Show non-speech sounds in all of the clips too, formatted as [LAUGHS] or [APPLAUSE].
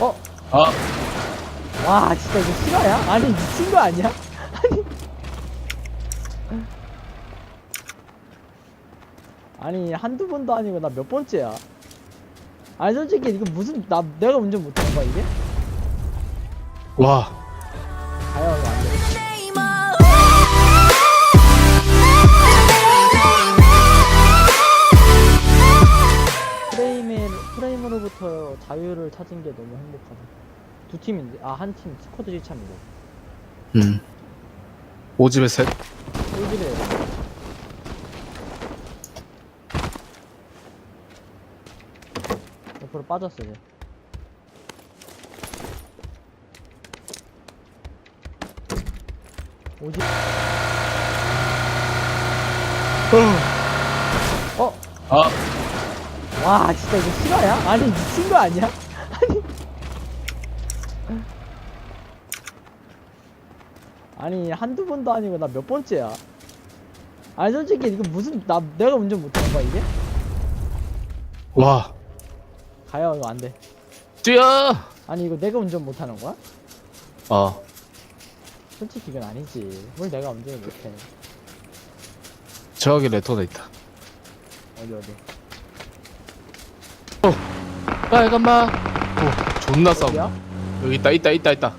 어? 아, 와 진짜 이거 실화야? 아니 미친 거 아니야? 아니 아니 한두 번도 아니고 나 몇 번째야 아니 솔직히 이거 무슨 나 내가 운전 못하는 거야 이게? 와. 과연 자유를 찾은 게 너무 행복하다. 두 팀인데 아 한 팀 스쿼드 지참이고 음. 오집에 셋. 꼴집에 옆으로 빠졌어 이제 오지 어? 아, 와 진짜 이거 실화야? 아니 미친 거 아니야? 아니 아니 한두 번도 아니고 나 몇 번째야 아니 솔직히 이거 무슨 나 내가 운전 못하는 거야 이게? 와. 가요 이거 안돼 뛰어! 아니 이거 내가 운전 못하는 거야? 어. 솔직히 이건 아니지 뭘 내가 운전을 못해 저기 레토나 있다. 어디 어디 빨간마. 오, 존나 싸워. 여기 있다, 있다, 있다, 있다.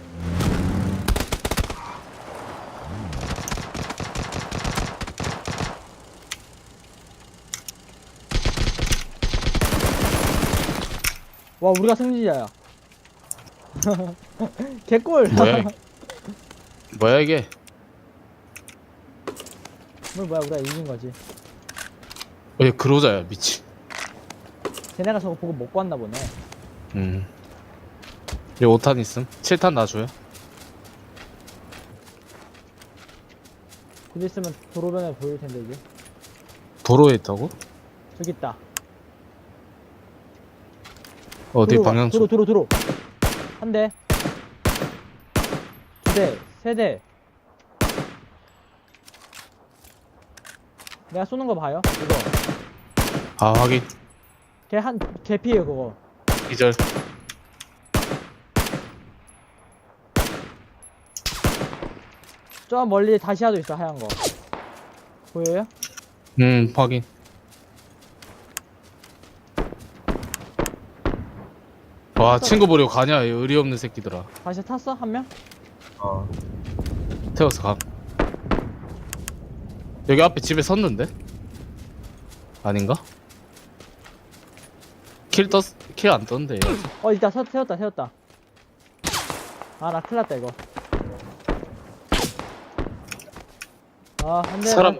와 우리가 승리자야 [LAUGHS] 개꿀 뭐야, 이게? [LAUGHS] 뭐야, 이게? 뭘 뭐야 우리가 이긴 거지 왜 그로자야, 미치. 쟤네가 저거 보고 못 봤나 보네 음. 여기 5탄 있음. 7탄 놔줘요. 곧 있으면 도로변에 보일 텐데 이게 도로에 있다고? 저기 있다 어디 도로 가- 방향 도로 쪽? 도로 도로 한 대 두 대 세 대 내가 쏘는 거 봐요 이거 아, 확인. 걔한 개피에요 그거 기절. 저 멀리 다시아도 있어 하얀 거 보여요? 음, 확인. 와, 친구 보려고 가냐, 이 의리 없는 새끼들아. 다시아 탔어 한 명? 어. 태워서 가. 여기 앞에 집에 섰는데? 아닌가? 킬 떴, 킬 안 떴는데. 어 있다 서, 세웠다 세웠다 아 나 큰일 났다 이거 아 안돼 사람,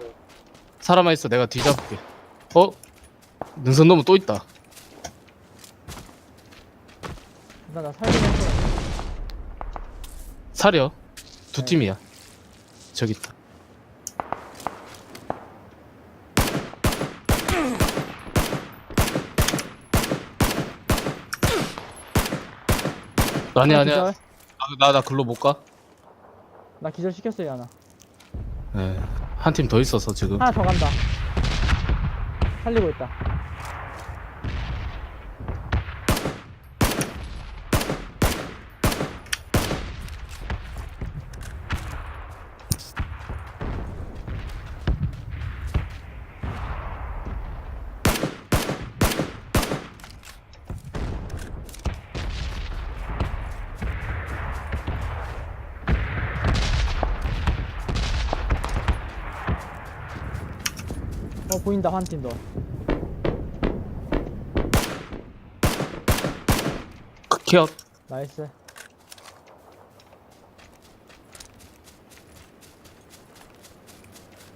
사람아 있어. 내가 뒤잡을게. 어? 능선 넘어 또 있다. 나, 나 살긴 했어 사려. 두 네. 팀이야. 저기 있다. 아니 하나 아니야. 기절. 나 나 글로 못 가. 나 기절 시켰어요 하나 네. 한 팀 더 있어서 지금. 하나 더 간다 살리고 있다 보인다 한 팀더 극히엇. 나이스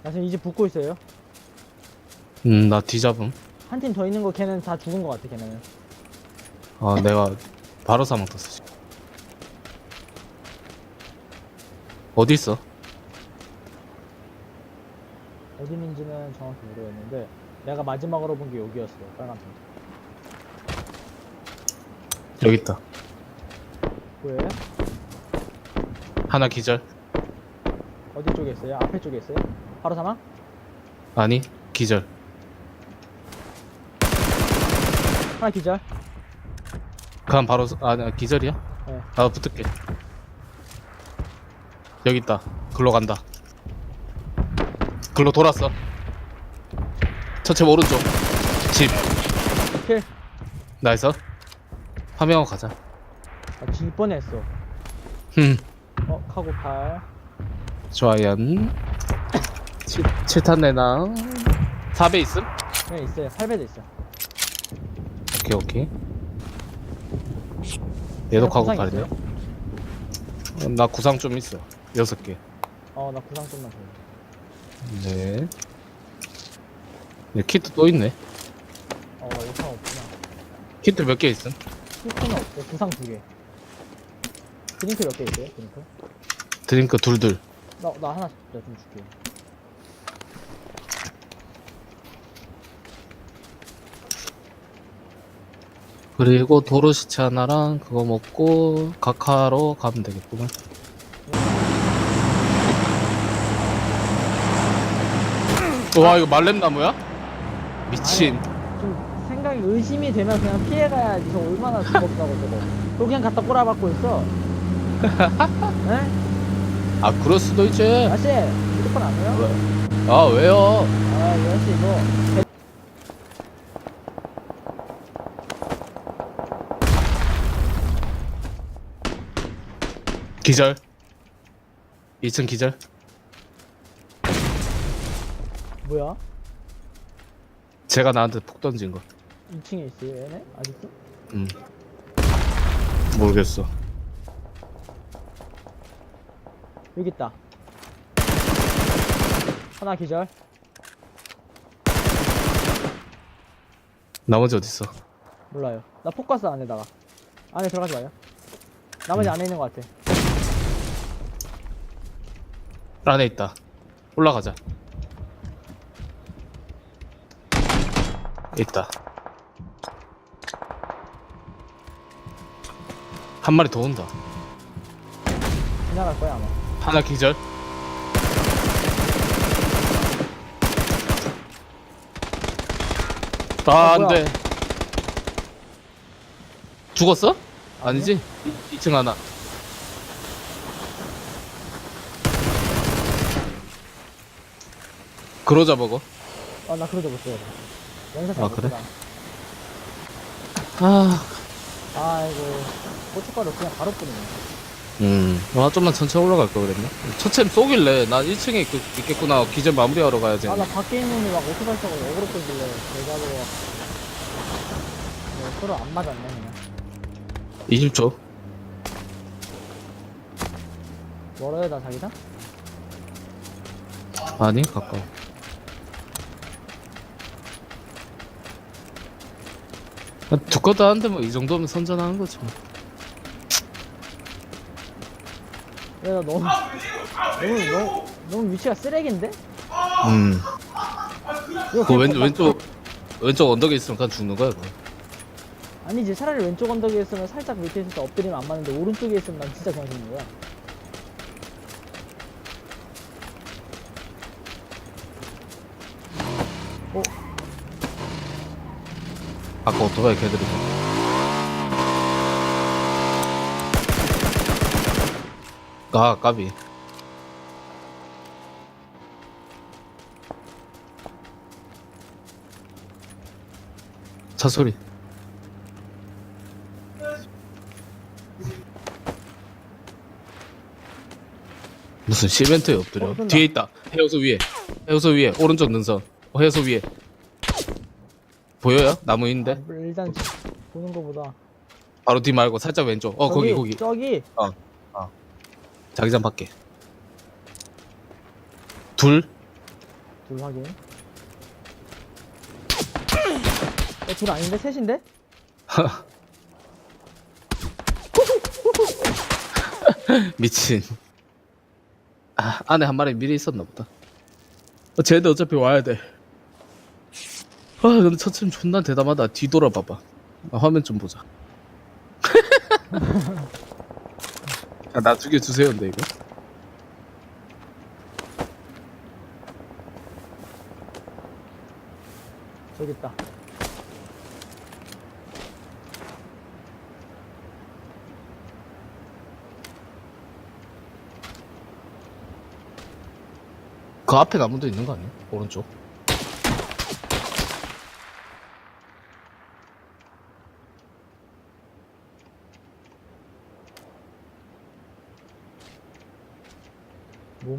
나 지금 이집 붙고 있어요 음, 나 뒤잡음. 한 팀 더 있는 거 걔는 다 죽은 거 같아 걔네는 아, 내가 바로 사망 떴어. 지금. 어디 있어? 어디 있는지는 정확히 모르겠는데 내가 마지막으로 본 게 여기였어 빨간 팀 여기 있다. 보여요? 하나 기절. 어디 쪽에 있어요? 앞에 쪽에 있어요? 바로 사망? 아니, 기절. 하나 기절 그냥 바로 서- 아 나 기절이야? 네. 나도 붙을게 여기 있다 글로 간다 글로 돌았어 첫째 오른쪽 집 킬. 나이스 파밍하고 가자 아, 질 뻔했어. 흠 어, 카고 팔. 좋아요 7탄 내나 4배 있음? 네, 있어요. 8배도 있어. 오케이 오케이 얘도 가고 구상 가리네 있어요? 나 구상 좀 있어 여섯 개 어, 나 구상 좀만 줘. 네. 네, 키트 또 있네. 어, 나 구상 없구나. 키트 몇 개 있음? 키트는 없고 구상 두 개. 드링크 몇 개 있어요? 드링크? 드링크 둘둘. 나, 나 하나 내가 좀 줄게. 그리고 도로시체 하나랑 그거 먹고 가카로 가면 되겠구만. 와 이거 말렘나무야? 미친. 좀 생각이 의심이 되면 그냥 피해가야지. 저 얼마나 두껍다고 저거. 그거 그냥 갖다 꼬라박고 있어. [LAUGHS] 네? 아 그럴 수도 있지. 아씨, 휴대폰 안 해요? 아 왜요? 아, 이 아저씨 이거. 기절. 2층 기절. 뭐야? 제가 나한테 폭 던진 거. 2층에 있어요, 얘네? 아직도? 음. 모르겠어. 여기 있다. 하나 기절. 나머지 어디 있어? 몰라요. 나 포커스 안에다가. 안에 들어가지 마요. 나머지 안에 있는 것 같아. 안에 있다. 올라가자. 있다. 한 마리 더 온다. 지나갈 거야, 아마. 하나 기절. 아, 어, 안 뭐야? 돼. 죽었어? 아니지? 2층 하나. 그러자 먹어. 아, 나 그러자 못 써요. 영상 잘 아, 못 그래? 아, 아이고. 고춧가루 그냥 바로 뿌리네. 음. 와, 좀만 천천히 올라갈 걸 그랬나? 첫챔 쏘길래 난 1층에 있, 있겠구나. 기절 마무리하러 가야지. 아, 나 밖에 있는 막 오토바이 타고 어그로 끌길래 대가로 네, 서로 안 맞았네, 그냥. 20초. 멀어요, 나 자기장? 아니, 가까워. 두꺼도 한데 뭐 이 정도면 선전하는 거지. 뭐. 야, 나 너무, 너무, 너무, 너무 위치가 쓰레기인데? 음. 이거 그 그냥 왼, 나- 왼쪽 왼쪽 언덕에 있으면 그냥 죽는 거야. 그거. 아니지, 차라리 왼쪽 언덕에 있으면 살짝 밑에 있을 때 엎드리면 안 맞는데, 오른쪽에 있으면 난 진짜 그냥 죽는 거야. 어? 아까 오토바이 걔들이. 아 까비. 차 소리. 무슨 시멘트에 엎드려? 어. 뒤에 있다. 해우소 위에. 해우소 위에. 오른쪽 능선. 어, 해우소 위에. 보여요? 나무 있는데? 아, 일단 보는 거보다. 바로 뒤 말고 살짝 왼쪽. 어 거기 거기. 저기. 자기장 밖에. 둘. 둘 확인. 어, 둘 아닌데? 셋인데? [LAUGHS] 미친. 아, 안에 한 마리 미리 있었나 보다. 어, 쟤도 어차피 와야 돼. 아 근데 첫침 존나 대담하다. 뒤돌아봐봐. 아, 화면 좀 보자. [LAUGHS] 아, 나두 개 주세요 근데 이거. 저기 있다. 그 앞에 나무도 있는 거 아니야? 오른쪽.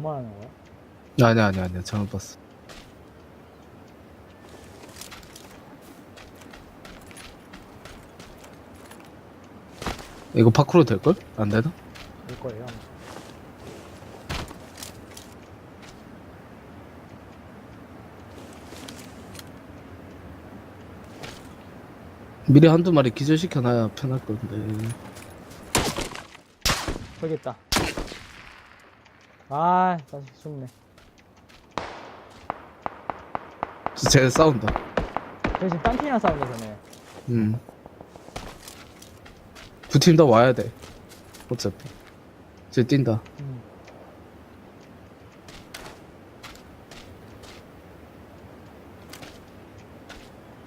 말하는 거야? 아니야 아니야 아니야 잘못 봤어. 이거 파크로 될 걸? 안 되나? 올 거예요. 미리 한두 마리 기절시켜놔야 편할 건데. 저기 있다. 아, 다시 숨네. 쟤 싸운다. 저 지금 딴 팀이랑 싸운다, 전에. 음. 두 팀 다 와야 돼. 어차피. 쟤 뛴다. 음.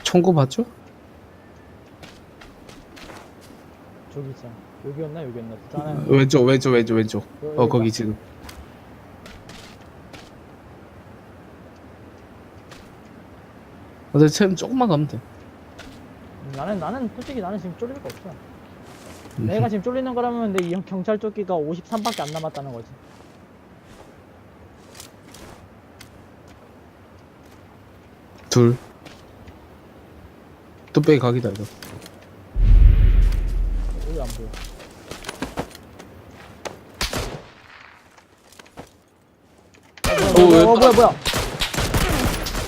총구 봤죠? 저기 있잖아. 여기였나, 여기였나. 둘 하나. 왼쪽, 왼쪽, 왼쪽, 왼쪽. 여- 어, 거기. 지금. 근데 챔 조금만 가면 돼. 음, 나는, 나는, 솔직히 나는 지금 쫄릴 거 없어. 음. 내가 지금 쫄리는 거라면 내 이 경찰 조끼가 53밖에 안 남았다는 거지. 둘. 뚝배기 각이다, 이거. 여기 안 보여. 오, 어, 왜 어, 뭐야, 뭐야.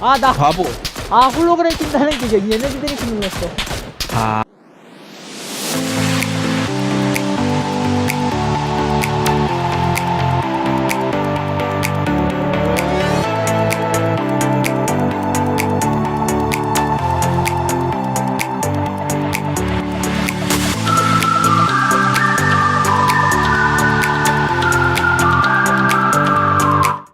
아, 나, 바보. 아, 홀로그램 낀다는 게 얘네들이 kin 눌렀어. 아.